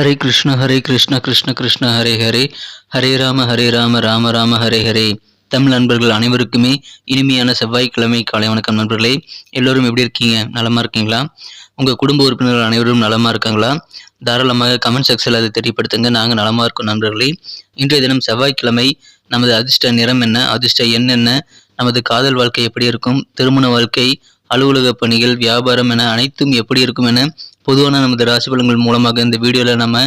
ஹரே கிருஷ்ண ஹரே கிருஷ்ண கிருஷ்ண கிருஷ்ண ஹரே ஹரே. ஹரே ராம ஹரே ராம ராம ராம ஹரே ஹரே. தமிழ் நண்பர்கள் அனைவருக்குமே இனிமையான செவ்வாய்க்கிழமை காலை வணக்கம் நண்பர்களே. எல்லோரும் எப்படி இருக்கீங்க? நலமா இருக்கீங்களா? உங்கள் குடும்ப உறுப்பினர்கள் அனைவரும் நலமா இருக்காங்களா? தாராளமாக கமெண்ட் செக்ஷனில் அதை தெரியப்படுத்துங்க. நாங்கள் நலமா இருக்கோம் நண்பர்களே. இன்றைய தினம் செவ்வாய்க்கிழமை. நமது அதிர்ஷ்ட நிறம் என்ன? அதிர்ஷ்ட எண் என்ன? நமது காதல் வாழ்க்கை எப்படி இருக்கும்? திருமண வாழ்க்கை அலுவலக பணிகள் வியாபாரம் என அனைத்தும் எப்படி இருக்கும் என பொதுவான நமது ராசி பலன்கள் மூலமாக இந்த வீடியோவில் நம்ம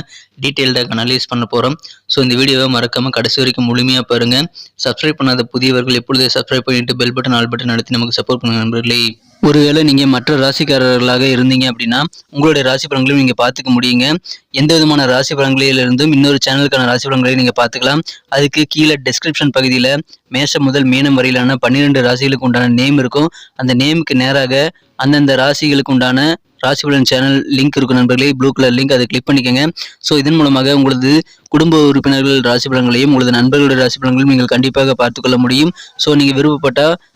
டீட்டெயில்டாக அனலைஸ் பண்ண போகிறோம் ஸோ இந்த வீடியோவை மறக்காமல் கடைசி வரைக்கும் முழுமையாக பாருங்கள் சப்ஸ்கிரைப் பண்ணாத புதியவர்கள் எப்பொழுதே சப்ஸ்கிரைப் பண்ணிட்டு பெல் பட்டன் ஆல் பட்டன் நடத்தி நமக்கு சப்போர்ட் பண்ணுங்க நண்பர்களே. ஒருவேளை நீங்கள் மற்ற ராசிக்காரர்களாக இருந்தீங்க அப்படின்னா உங்களுடைய ராசி பலன்களையும் நீங்கள் பார்த்துக்க முடியுங்க. எந்த விதமான ராசி பலன்களிலிருந்தும் இன்னொரு சேனலுக்கான ராசி பலன்களையும் நீங்கள் பார்த்துக்கலாம். அதுக்கு கீழே டெஸ்கிரிப்ஷன் பகுதியில் மேஷம் முதல் மீனம் வரையிலான பன்னிரெண்டு ராசிகளுக்கு உண்டான நேம் இருக்கும். அந்த நேமுக்கு நேராக அந்தந்த ராசிகளுக்கு உண்டான ராசிபலன் சேனல் லிங்க் இருக்கும் நண்பர்களே. ப்ளூ கலர் லிங்க் அதை கிளிக் பண்ணிக்கோங்க. ஸோ இதன் மூலமாக உங்களது குடும்ப உறுப்பினர்கள் ராசி பலன்களையும் உங்களது நண்பர்களுடைய ராசி பலன்களையும் நீங்கள் கண்டிப்பாக பார்த்துக்கொள்ள முடியும். ஸோ நீங்கள் விருப்பப்பட்டால்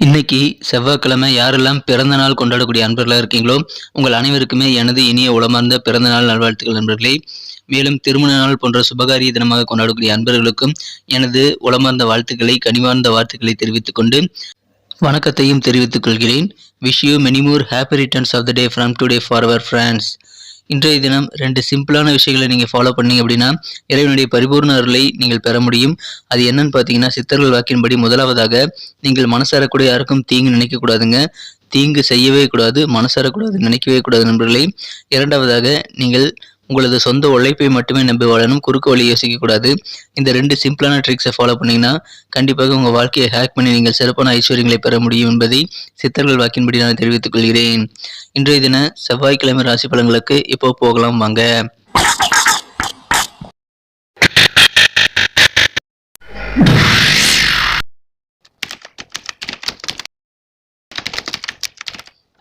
இன்னைக்கு செவ்வாய்க்கிழமை யாரெல்லாம் பிறந்த நாள் கொண்டாடக்கூடிய அன்பர்களாக இருக்கீங்களோ உங்கள் அனைவருக்குமே எனது இனிய உளமார்ந்த பிறந்த நாள் நல்வாழ்த்துக்கள் நண்பர்களே. மேலும் திருமண நாள் போன்ற சுபகாரிய தினமாக கொண்டாடக்கூடிய அன்பர்களுக்கும் எனது உளமார்ந்த வாழ்த்துக்களை கனிவார்ந்த வாழ்த்துக்களை தெரிவித்துக் கொண்டு வணக்கத்தையும் தெரிவித்துக் கொள்கிறேன். Wish you many more happy returns of the day from today for our friends இன்றைய தினம் ரெண்டு சிம்பிளான விஷயங்களை நீங்கள் ஃபாலோ பண்ணீங்க அப்படின்னா இறைவனுடைய பரிபூர்ண அருளை நீங்கள் பெற முடியும். அது என்னன்னு பார்த்தீங்கன்னா சித்தர்கள் வாக்கின்படி முதலாவதாக நீங்கள் மனசாரக்கூட யாருக்கும் தீங்கு நினைக்கக்கூடாதுங்க தீங்கு செய்யவே கூடாது மனசாரக்கூடாது நினைக்கவே கூடாது நண்பர்களே. இரண்டாவதாக நீங்கள் உங்களது சொந்த உழைப்பை மட்டுமே நம்பி வாழணும் குறுக்கு வழி யோசிக்கக்கூடாது இந்த ரெண்டு சிம்பிளான ட்ரிக்ஸை ஃபாலோ பண்ணிங்கன்னா கண்டிப்பாக உங்கள் வாழ்க்கையை ஹேக் பண்ணி நீங்கள் சிறப்பான ஐஸ்வர்யங்களை பெற முடியும் என்பதை சித்தர்கள் வாக்கின்படி நான் தெரிவித்துக் கொள்கிறேன். இன்றைய தின செவ்வாய்க்கிழமை ராசி பலன்களுக்கு இப்போ போகலாம் வாங்க.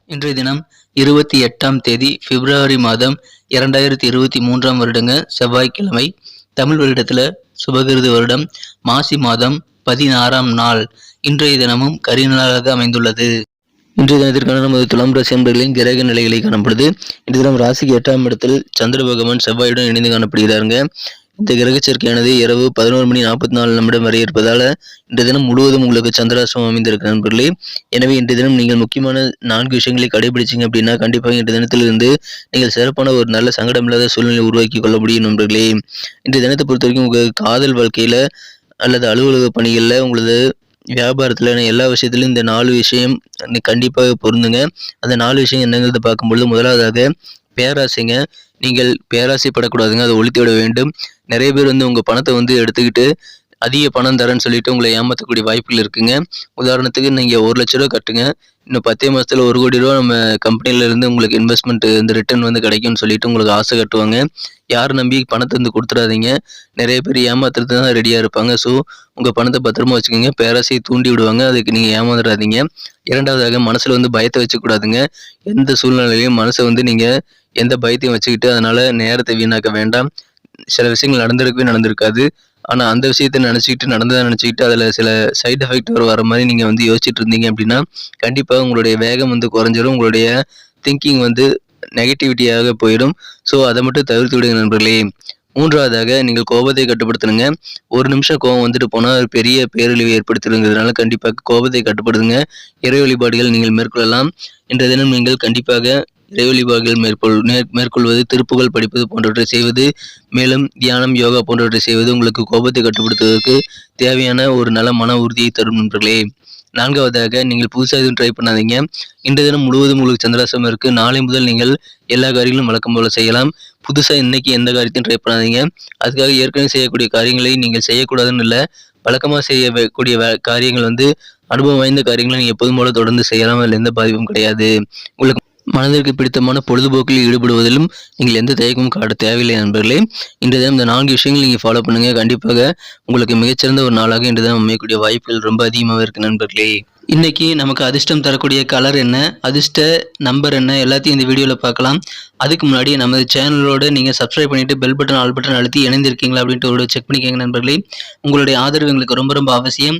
இன்றைய தினம் இருபத்தி எட்டாம் தேதி பிப்ரவரி மாதம் இரண்டாயிரத்தி இருபத்தி மூன்றாம் வருடங்க செவ்வாய்க்கிழமை தமிழ் வருடத்தில் சுபகிருது வருடம். மாசி மாதம் பதினாறாம் நாள். இன்றைய தினமும் கரிநாளாக அமைந்துள்ளது. இன்றைய தினத்திற்கான நமது துலாம் ராசி அன்பர்களின் கிரக நிலைகளை காணப்படுது. இன்றைய தினம் ராசிக்கு எட்டாம் இடத்தில் சந்திர பகவான் செவ்வாயுடன் இணைந்து காணப்படுகிறாருங்க. இந்த கிரகச்சேர்க்கையானது இரவு பதினோரு மணி நாற்பத்தி நாலு நிமிடம் வரை இருப்பதால் இன்றைய தினம் முழுவதும் உங்களுக்கு சந்திராசிரமம் அமைந்திருக்கு நண்பர்களே. எனவே இன்றைய தினம் நீங்கள் முக்கியமான நான்கு விஷயங்களை கடைபிடிச்சிங்க அப்படின்னா கண்டிப்பாக இன்றைய தினத்திலிருந்து நீங்கள் சிறப்பான ஒரு நல்ல சங்கடம் இல்லாத சூழ்நிலை உருவாக்கி கொள்ள முடியும் நண்பர்களே. இன்றைய தினத்தை பொறுத்த வரைக்கும் உங்கள் காதல் வாழ்க்கையில் அல்லது அலுவலக பணிகளில் உங்களது வியாபாரத்தில் எல்லா விஷயத்துலையும் இந்த நாலு விஷயம் கண்டிப்பாக பொருந்துங்க. அந்த நாலு விஷயம் என்னங்கிறத பார்க்கும்பொழுது முதலாவதாக பேராசைங்க. நீங்கள் பேராசைப்படக்கூடாதுங்க. அதை ஒழித்து விட வேண்டும். நிறைய பேர் வந்து உங்கள் பணத்தை வந்து எடுத்துக்கிட்டு அதிக பணம் தரேன்னு சொல்லிட்டு உங்களை ஏமாற்றக்கூடிய வாய்ப்புகள் இருக்குங்க. உதாரணத்துக்கு நீங்கள் ஒரு லட்ச ரூபா கட்டுங்க. இன்னும் பத்தே மாதத்தில் ஒரு கோடி ரூபா நம்ம கம்பெனியிலேருந்து உங்களுக்கு இன்வெஸ்ட்மெண்ட் இந்த ரிட்டர்ன் வந்து கிடைக்கும்னு சொல்லிட்டு உங்களுக்கு ஆசை கட்டுவாங்க. யார் நம்பி பணத்தை வந்து கொடுத்துடாதீங்க. நிறைய பேர் ஏமாத்துறது தான் ரெடியாக இருப்பாங்க. ஸோ உங்கள் பணத்தை பத்திரமா வச்சுக்கோங்க. பேராசையை தூண்டி விடுவாங்க. அதுக்கு நீங்கள் ஏமாந்துடாதீங்க. இரண்டாவதாக மனசில் வந்து பயத்தை வச்சுக்கூடாதுங்க. எந்த சூழ்நிலையிலையும் மனசை வந்து நீங்கள் எந்த பயத்தையும் வச்சுக்கிட்டு அதனால் நேரத்தை வீணாக்க வேண்டாம். சில விஷயங்கள் நடந்திருக்கவே நடந்திருக்காது. ஆனால் அந்த விஷயத்த நினச்சிக்கிட்டு நடந்ததை நினச்சிக்கிட்டு அதில் சில சைட் எஃபெக்ட் வர வர மாதிரி நீங்கள் வந்து யோசிச்சுட்டு இருந்தீங்க அப்படின்னா கண்டிப்பாக உங்களுடைய வேகம் வந்து குறைஞ்சிரும். உங்களுடைய திங்கிங் வந்து நெகட்டிவிட்டியாக போயிடும். ஸோ அதை மட்டும் தவிர்த்து விடுங்க நண்பர்களே. மூன்றாவதாக நீங்கள் கோபத்தை கட்டுப்படுத்தணுங்க. ஒரு நிமிஷம் கோபம் வந்துட்டு போனால் ஒரு பெரிய பேரழிவு ஏற்படுத்திடுங்கிறதுனால கண்டிப்பாக கோபத்தை கட்டுப்படுத்துங்க. இறை வழிபாடுகள் நீங்கள் மேற்கொள்ளலாம். இன்றைய தினம் நீங்கள் கண்டிப்பாக இறைவழிபாடுகள் மேற்கொள் மேற்கொள்வது திருப்புகள் படிப்பது போன்றவற்றை செய்வது மேலும் தியானம் யோகா போன்றவற்றை செய்வது உங்களுக்கு கோபத்தை கட்டுப்படுத்துவதற்கு தேவையான ஒரு நல்ல மன உறுதியை தரும் நண்பர்களே. நான்காவதாக நீங்கள் புதுசாக எதுவும் ட்ரை பண்ணாதீங்க. இன்றைய தினம் முழுவதும் உங்களுக்கு சந்திராசம் இருக்கு. நாளை முதல் நீங்கள் எல்லா காரியங்களும் வழக்கம் போல செய்யலாம். புதுசாக இன்னைக்கு எந்த காரியத்தையும் ட்ரை பண்ணாதீங்க. அதுக்காக ஏற்கனவே செய்யக்கூடிய காரியங்களை நீங்கள் செய்யக்கூடாதுன்னு இல்லை வழக்கமாக செய்யக்கூடிய காரியங்கள் வந்து அனுபவம் வாய்ந்த காரியங்களை நீங்கள் எப்போதும் போல தொடர்ந்து செய்யலாம். அதில் எந்த பாதிப்பும் கிடையாது. உங்களுக்கு மனதிற்கு பிடித்தமான பொழுதுபோக்கில் ஈடுபடுவதிலும் நீங்கள் எந்த தயக்கமும் காட்ட தேவையில்லை நண்பர்களே. இன்றைய தினம் இந்த நான்கு விஷயங்கள் நீங்கள் ஃபாலோ பண்ணுங்க. கண்டிப்பாக உங்களுக்கு மிகச்சிறந்த ஒரு நாளாக இன்று தினம் அமையக்கூடிய வாய்ப்புகள் ரொம்ப அதிகமாக இருக்கு நண்பர்களே. இன்னைக்கு நமக்கு அதிர்ஷ்டம் தரக்கூடிய கலர் என்ன? அதிர்ஷ்ட நம்பர் என்ன? எல்லாத்தையும் இந்த வீடியோவில் பார்க்கலாம். அதுக்கு முன்னாடி நமது சேனலோடு நீங்கள் சப்ஸ்கிரைப் பண்ணிவிட்டு பெல் பட்டன் ஆல் பட்டன் அழுத்தி இணைந்திருக்கீங்களா அப்படின்ட்டு ஒரு செக் பண்ணிக்கோங்க நண்பர்களே. உங்களுடைய ஆதரவு எங்களுக்கு ரொம்ப ரொம்ப அவசியம்.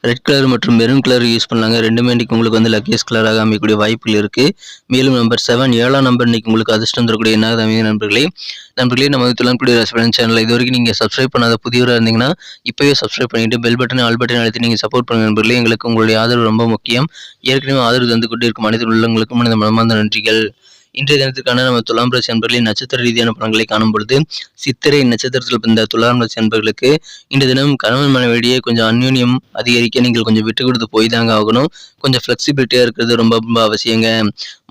ரெட் கலர் மற்றும் மெரூன் கலர் யூஸ் பண்ணாங்க ரெண்டுமே இன்றைக்கி உங்களுக்கு வந்து லக்கேஜ் கலராக அமைக்கக்கூடிய வாய்ப்புகள் இருக்குது மேலும் நம்பர் செவன் ஏழாம் நம்பர் இன்றைக்கி உங்களுக்கு அதிர்ஷ்டம் தரக்கூடிய என்ன அமைந்த நண்பர்களே? நண்பர்களே நம்ம துளன்குடி ரசபலன் சேனல் இது வரைக்கும் நீங்கள் சப்ஸ்கிரைப் பண்ணாத புதியவராக இருந்தீங்கன்னா இப்போவே சப்ஸ்கிரைப் பண்ணிட்டு பெல் பட்டன் ஆல் பட்டன் அழுத்தி நீங்கள் சப்போர்ட் பண்ணுங்க நண்பர்களே. எங்களுக்கு உங்களுடைய ஆதரவு ரொம்ப முக்கியம். ஏற்கனவே ஆதரவு தந்து கொண்டு இருக்கும் அனைத்து உள்ளவங்களுக்கும் மனித மனமார்ந்த நன்றிகள். இன்றைய தினத்திற்கான நம்ம துலாம் ராசி அன்பர்களின் நட்சத்திர ரீதியான பலன்களை காணும் பொழுது சித்திரை நட்சத்திரத்தில் பிறந்த துலாம் ராசி அன்பர்களுக்கு இன்றைய தினம் கணவன் மனைவிடையே கொஞ்சம் அந்யூன்யம் அதிகரிக்க நீங்கள் கொஞ்சம் விட்டு கொடுத்து போய் தாங்க ஆகணும். கொஞ்சம் ஃப்ளெக்சிபிலிட்டியாக இருக்கிறது ரொம்ப ரொம்ப அவசியங்க.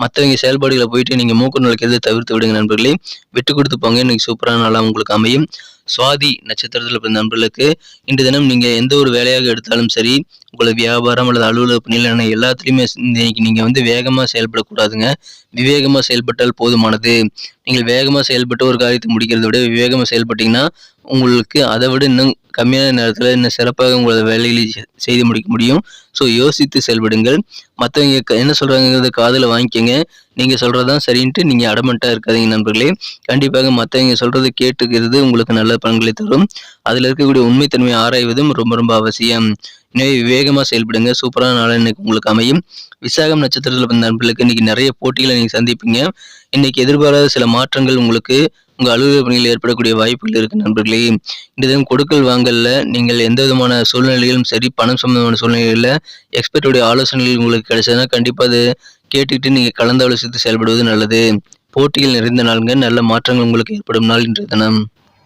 மற்றவங்க செயல்பாடுகளை போயிட்டு நீங்கள் மூக்கு நுழைக்கிறது தவிர்த்து விடுங்க நண்பர்களே. விட்டு கொடுத்து போங்க. இன்னைக்கு சூப்பரான நாளாக உங்களுக்கு அமையும். சுவாதி நட்சத்திரத்தில் பிறந்த நண்பர்களுக்கு இன்று தினம் நீங்கள் எந்த ஒரு வேலையாக எடுத்தாலும் சரி உங்களை வியாபாரம் அல்லது அலுவலக பணியில் எல்லாத்துலேயுமே இன்னைக்கு நீங்கள் வந்து வேகமாக செயல்படக்கூடாதுங்க. விவேகமாக செயல்பட்டால் போதுமானது. நீங்கள் வேகமாக செயல்பட்டு ஒரு காரியத்தை முடிக்கிறத விட விவேகமாக செயல்பட்டீங்கன்னா உங்களுக்கு அதை விட இன்னும் கம்மியான நேரத்தில் இன்னும் சிறப்பாக உங்களது வேலைகளை செய்து முடிக்க முடியும். ஸோ யோசித்து செயல்படுங்கள். மற்றவங்க என்ன சொல்கிறாங்கிறத காதில் வாங்கிக்கோங்க. நீங்கள் சொல்கிறதான் சரின்ட்டு நீங்கள் அடமெண்ட்டாக இருக்காதீங்க நண்பர்களே. கண்டிப்பாக மற்றவங்க சொல்கிறத கேட்டுக்கிறது உங்களுக்கு நல்ல பலன்களை தரும். அதில் இருக்கக்கூடிய உண்மைத்தன்மையை ஆராய்வதும் ரொம்ப ரொம்ப அவசியம். எனவே விவேகமாக செயல்படுங்க. சூப்பரான நாள் இன்னைக்கு உங்களுக்கு அமையும். விசாகம் நட்சத்திரத்தில் பிறந்த நண்பர்களுக்கு இன்னைக்கு நிறைய போட்டிகளை நீங்கள் சந்திப்பீங்க. இன்னைக்கு எதிர்பாராத சில மாற்றங்கள் உங்களுக்கு உங்கள் அலுவலக பணியில் ஏற்படக்கூடிய வாய்ப்புகள் இருக்கு நண்பர்களே. இந்த தினம் கொடுக்கல் வாங்கல நீங்கள் எந்த விதமான சூழ்நிலையிலும் சரி பணம் சம்பந்தமான சூழ்நிலைகளில் எக்ஸ்பர்ட்டுடைய ஆலோசனைகள் உங்களுக்கு கிடைச்சதுன்னா கண்டிப்பாக அது கேட்டுக்கிட்டு நீங்கள் கலந்து ஆலோசித்து செயல்படுவது நல்லது. போட்டியில் நிறைந்த நாளுங்க நல்ல மாற்றங்கள் உங்களுக்கு ஏற்படும் நாள் இன்றைய தினம்.